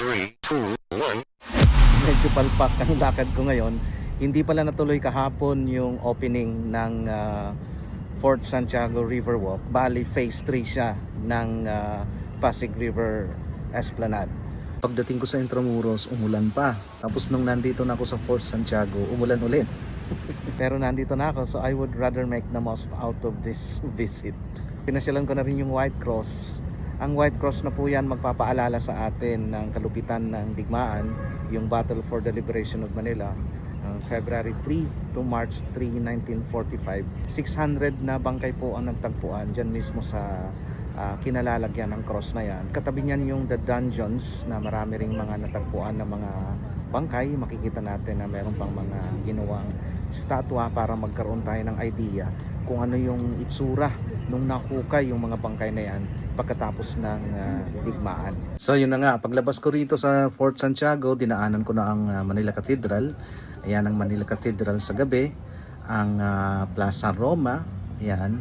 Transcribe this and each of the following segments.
Three, two, one. medyo palpak ang lakad ko ngayon. Hindi pala natuloy kahapon yung opening ng ah, Fort Santiago River Walk. Bali, phase 3 siya ng ah, Pasig River Esplanade. Pagdating ko sa Intramuros, umulan pa. Tapos nung nandito na ako sa Fort Santiago, umulan ulit. Pero nandito na ako, so I would rather make the most out of this visit. Pinasyalan ko na rin yung White Cross. Ang White Cross na po yan magpapaalala sa atin ng kalupitan ng digmaan, yung Battle for the Liberation of Manila, uh, February 3 to March 3, 1945. 600 na bangkay po ang nagtagpuan dyan mismo sa ah, kinalalagyan ng cross na yan. Katabi niyan yung The Dungeons na marami ring mga natagpuan na mga bangkay. Makikita natin na meron pang mga ginawang statwa para magkaroon tayo ng idea kung ano yung itsura nung nahukay yung mga bangkay na yan pagkatapos ng ah, digmaan. So yun na nga, paglabas ko rito sa Fort Santiago, dinaanan ko na ang ah, Manila Cathedral. Ayan ang Manila Cathedral sa gabi, ang ah, Plaza Roma, ayan.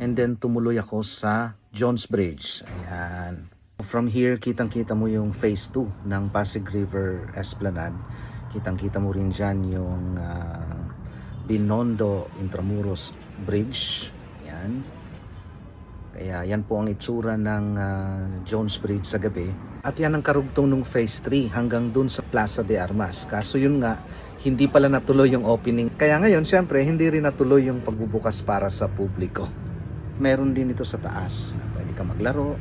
And then tumuloy ako sa Jones Bridge. Ayan. From here, kitang-kita mo yung phase 2 ng Pasig River Esplanade. Kitang-kita mo rin dyan yung ah, Binondo Intramuros Bridge. Ayan. Kaya yan po ang itsura ng ah, Jones Bridge sa gabi. At yan ang karugtong ng Phase 3 hanggang dun sa Plaza de Armas. Kaso yun nga, hindi pala natuloy yung opening. Kaya ngayon, syempre, hindi rin natuloy yung pagbubukas para sa publiko. Meron din ito sa taas. Pwede ka maglaro.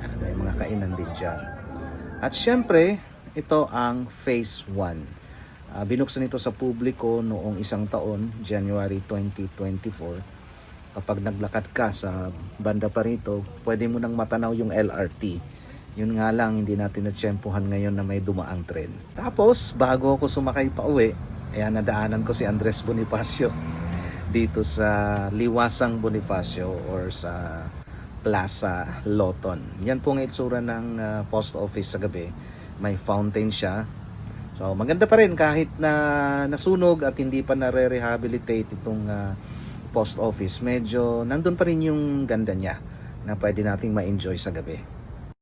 Yan, may mga kainan din dyan. At syempre, ito ang Phase 1. Ah, binuksan ito sa publiko noong isang taon, January 2024 kapag naglakad ka sa banda pa rito, pwede mo nang matanaw yung LRT. Yun nga lang, hindi natin natsyempohan ngayon na may dumaang tren. Tapos, bago ako sumakay pa uwi, ayan, nadaanan ko si Andres Bonifacio dito sa Liwasang Bonifacio or sa Plaza Loton. Yan po ang itsura ng ah, post office sa gabi. May fountain siya. So, maganda pa rin kahit na nasunog at hindi pa nare-rehabilitate itong ah, post office, medyo nandun pa rin yung ganda niya na pwede nating ma-enjoy sa gabi.